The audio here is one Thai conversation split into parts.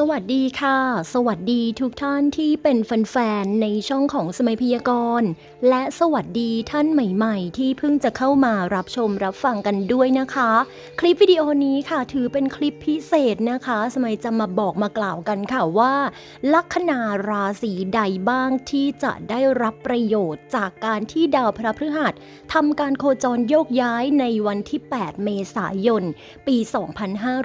สวัสดีค่ะ สวัสดีทุกท่านที่เป็นแฟนๆ ในช่องของสมัยพยากรณ์ และสวัสดีท่านใหม่ๆ ที่เพิ่งจะเข้ามารับชมรับฟังกันด้วยนะคะ คลิปวิดีโอนี้ค่ะถือเป็นคลิปพิเศษนะคะ สมัยจะมาบอกมากล่าวกันค่ะว่า ลัคนาราศีใดบ้างที่จะได้รับประโยชน์จากการที่ดาวพระพฤหัสทำการโคจรโยกย้ายในวันที่ 8 เมษายน ปี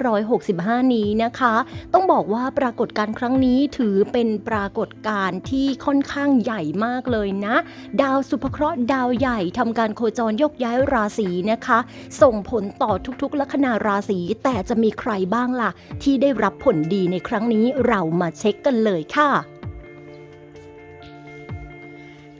2565 นี้นะคะ ต้องบอกว่าปรากฏการณ์ครั้งนี้ถือเป็นปรากฏการณ์ที่ค่อนข้างใหญ่มากเลยนะ ดาวสุภเคราะห์ดาวใหญ่ทำการโคจรยกย้ายราศีนะคะ ส่งผลต่อทุกๆ ลัคนาราศีแต่จะมีใครบ้างล่ะ ที่ได้รับผลดีในครั้งนี้เรามาเช็คกันเลยค่ะ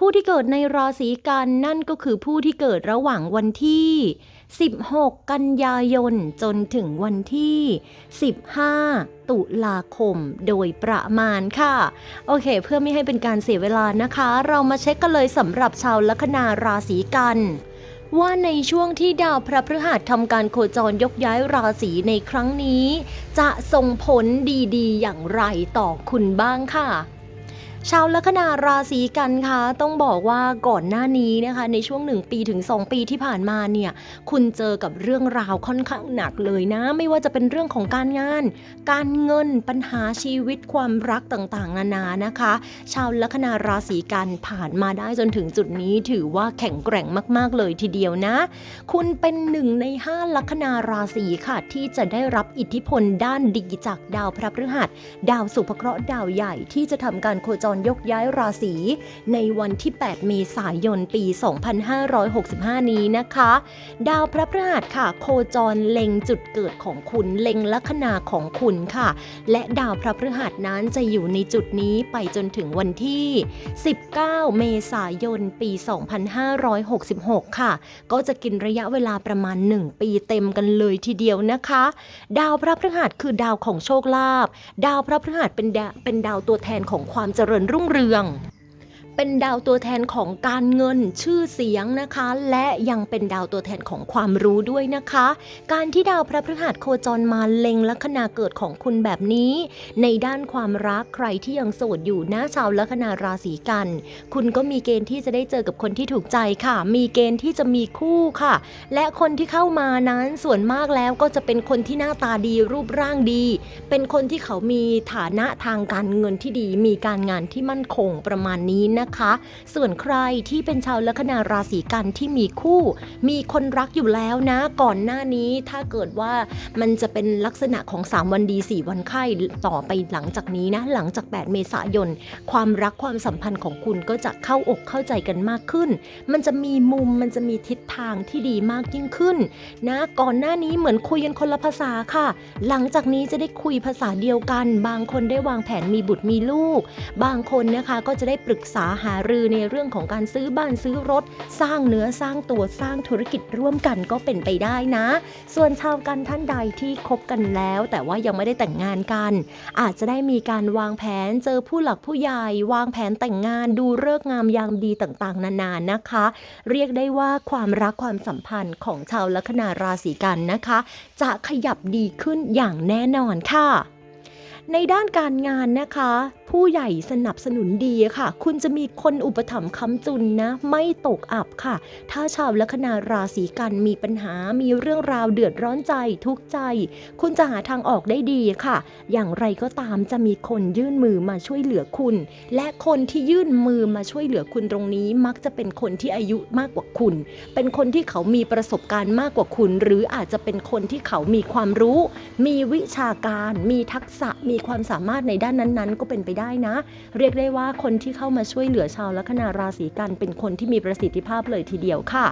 ผู้ที่เกิดในราศีกันนั่นก็คือผู้ที่เกิดระหว่างวันที่ 16 กันยายนจนถึงวันที่ 15 ตุลาคมโดยประมาณค่ะ โอเค เพื่อไม่ให้เป็นการเสียเวลานะคะ เรามาเช็คกันเลยสำหรับชาวลัคนาราศีกันว่าในช่วงที่ดาวพระพฤหัสทำการโคจรยกย้ายราศีในครั้งนี้ จะส่งผลดีๆ อย่างไรต่อคุณบ้างค่ะ ชาวลัคนาราศีกันคะต้องบอกว่าก่อนหน้านี้นะคะ ในช่วง 1 ปีถึง 2 ปีที่ผ่านมาเนี่ย คุณเจอกับเรื่องราวค่อนข้างหนักเลยนะ ไม่ว่าจะเป็นเรื่องของการงาน การเงินปัญหาชีวิตความรักต่างๆ นานานะคะ ชาวลัคนาราศีกันผ่านมาได้จนถึงจุดนี้ถือว่าแข็งแกร่งมากๆเลยทีเดียวนะ คุณเป็นหนึ่งใน 5 ลัคนาราศีค่ะที่จะได้รับอิทธิพลด้านดีจากดาวพระพฤหัส ดาวสุภเคราะห์ดาวใหญ่ที่จะทำการโคจรยกย้ายราศีในวันที่ 8 เมษายนปี 2565 นี้นะคะ ดาวพระพฤหัสค่ะ โคจรเล็งจุดเกิดของคุณเล็งลัคนาของคุณค่ะ และดาวพระพฤหัสนั้นจะอยู่ในจุดนี้ไปจนถึงวันที่ 19 เมษายนปี 2566 ค่ะ ก็จะกินระยะเวลาประมาณ 1 ปีเต็มกันเลยทีเดียวนะคะ ดาวพระพฤหัสคือดาวของโชคลาภดาวพระพฤหัสเป็นเป็นดาวตัวแทนของความเจริญรุ่งเรือง เป็นดาวตัวแทนของการเงินชื่อเสียงนะคะ และยังเป็นดาวตัวแทนของความรู้ด้วยนะคะ การที่ดาวพระพฤหัสโคจรมาเล็งลัคนาเกิดของคุณแบบนี้ ในด้านความรักใครที่ยังโสดอยู่นะชาวลัคนาราศีกัน คุณก็มีเกณฑ์ที่จะได้เจอกับคนที่ถูกใจค่ะ มีเกณฑ์ที่จะมีคู่ค่ะ และคนที่เข้ามานั้นส่วนมากแล้วก็จะเป็นคนที่หน้าตาดีรูปร่างดี เป็นคนที่เขามีฐานะทางการเงินที่ดี มีการงานที่มั่นคงประมาณนี้นะนะคะ ส่วนใครที่เป็นชาวลัคนาราศีกันที่มีคู่ มีคนรักอยู่แล้วนะ ก่อนหน้านี้ถ้าเกิดว่ามันจะเป็นลักษณะของ 3 วันดี 4 วันไข้ต่อไปหลังจากนี้นะ หลังจาก 8 เมษายน ความรักความสัมพันธ์ของคุณก็จะเข้าอกเข้าใจกันมากขึ้น มันจะมีมุมมันจะมีทิศทางที่ดีมากยิ่งขึ้น นะ ก่อนหน้านี้เหมือนคุยกันคนละภาษาค่ะ หลังจากนี้จะได้คุยภาษาเดียวกัน บางคนได้วางแผนมีบุตรมีลูก บางคนนะคะก็จะได้ปรึกษาหารือในเรื่องของการซื้อบ้านซื้อรถ สร้างเนื้อสร้างตัวสร้างธุรกิจร่วมกันก็เป็นไปได้นะ ส่วนชาวกันท่านใดที่คบกันแล้ว แต่ว่ายังไม่ได้แต่งงานกัน อาจจะได้มีการวางแผนเจอผู้หลักผู้ใหญ่วางแผนแต่งงานดูเลิกงามยามดีต่างๆ นานานะคะ เรียกได้ว่าความรักความสัมพันธ์ของชาวลัคนาราศีกันนะคะ จะขยับดีขึ้นอย่างแน่นอนค่ะในด้านการงานนะคะ ผู้ใหญ่สนับสนุนดีค่ะ คุณจะมีคนอุปถัมภ์ค้ำจุนนะ ไม่ตกอับค่ะ ถ้าชาวลัคนาราศีกันมีปัญหามีเรื่องราวเดือดร้อนใจทุกข์ใจ คุณจะหาทางออกได้ดีค่ะ อย่างไรก็ตามจะมีคนยื่นมือมาช่วยเหลือคุณ และคนที่ยื่นมือมาช่วยเหลือคุณตรงนี้มักจะเป็นคนที่อายุมากกว่าคุณ เป็นคนที่เขามีประสบการณ์มากกว่าคุณ หรืออาจจะเป็นคนที่เขามีความรู้ มีวิชาการ มีทักษะมีความสามารถในด้านนั้นๆ ก็เป็นไปได้นะ เรียกได้ว่าคนที่เข้ามาช่วยเหลือชาวลัคนาราศีกันเป็นคนที่มีประสิทธิภาพเลยทีเดียวค่ะ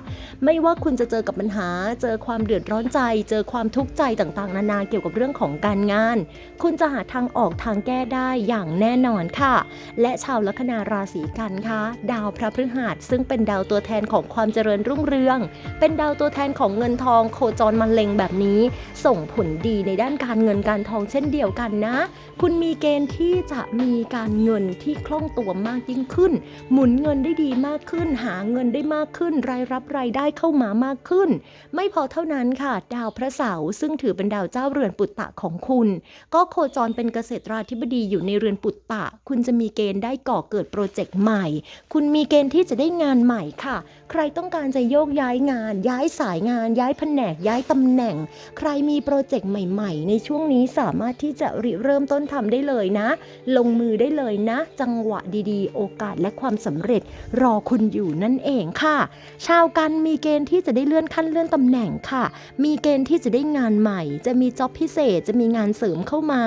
ไม่ว่าคุณจะเจอกับปัญหา เจอความเดือดร้อนใจ เจอความทุกข์ใจต่างๆ นานาเกี่ยวกับเรื่องของการงาน คุณจะหาทางออกทางแก้ได้อย่างแน่นอนค่ะ และชาวลัคนาราศีกันคะดาวพระพฤหัสซึ่งเป็นดาวตัวแทนของความเจริญรุ่งเรือง เป็นดาวตัวแทนของเงินทองโคจรมาเล็งแบบนี้ ส่งผลดีในด้านการเงินการทองเช่นเดียวกันนะ คุณมีเกณฑ์ที่จะมีีการเงินที่คล่องตัวมากยิ่งขึ้น หมุนเงินได้ดีมากขึ้น หาเงินได้มากขึ้น รายรับรายได้เข้ามามากขึ้น ไม่พอเท่านั้นค่ะ ดาวพระเสาร์ซึ่งถือเป็นดาวเจ้าเรือนปุตตะของคุณ ก็โคจรเป็นเกษตราธิบดีอยู่ในเรือนปุตตะ คุณจะมีเกณฑ์ได้ก่อเกิดโปรเจกต์ใหม่ คุณมีเกณฑ์ที่จะได้งานใหม่ค่ะ ใครต้องการจะโยกย้ายงาน ย้ายสายงาน ย้ายแผนก ย้ายตำแหน่ง ใครมีโปรเจกต์ใหม่ ๆ ในช่วงนี้สามารถที่จะริเริ่มต้นทำได้เลยนะ ลงมือได้เลยนะ จังหวะดีๆ โอกาสและความสำเร็จ รอคุณอยู่นั่นเองค่ะ ชาวกันมีเกณฑ์ที่จะได้เลื่อนขั้นเลื่อนตำแหน่งค่ะ มีเกณฑ์ที่จะได้งานใหม่ จะมีจ็อบพิเศษ จะมีงานเสริมเข้ามา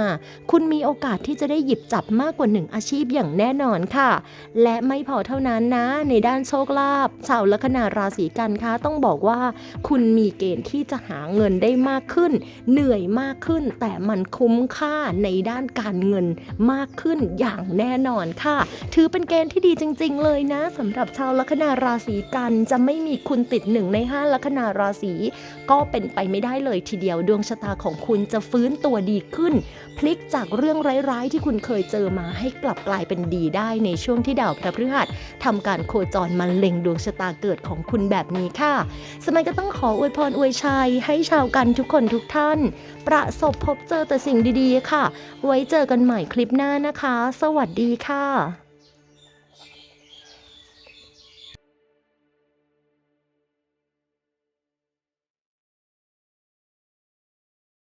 คุณมีโอกาสที่จะได้หยิบจับมากกว่าหนึ่งอาชีพอย่างแน่นอนค่ะ และไม่พอเท่านั้นนะ ในด้านโชคลาภชาวลัคนาราศีกันคะต้องบอกว่า คุณมีเกณฑ์ที่จะหาเงินได้มากขึ้น เหนื่อยมากขึ้น แต่มันคุ้มค่าในด้านการเงินมากขึ้นอย่างแน่นอนค่ะ ถือเป็นเกณฑ์ที่ดีจริง ๆ เลยนะสำหรับชาวลัคนาราศีกันจะไม่มีคุณติดหนึ่งในห้าลัคนาราศีก็เป็นไปไม่ได้เลยทีเดียวดวงชะตาของคุณจะฟื้นตัวดีขึ้น พลิกจากเรื่องร้ายๆ ที่คุณเคยเจอมาให้กลับกลายเป็นดีได้ในช่วงที่ดาวพระพฤหัสทำการโคจรมาเล็งดวงชะตาเกิดของคุณแบบนี้ค่ะ สมัยก็ต้องขออวยพรอวยชัยให้ชาวกันทุกคนทุกท่าน ประสบพบเจอแต่สิ่งดีๆค่ะ ไว้เจอกันใหม่คลิปหน้านะคะ สวัสดีค่ะ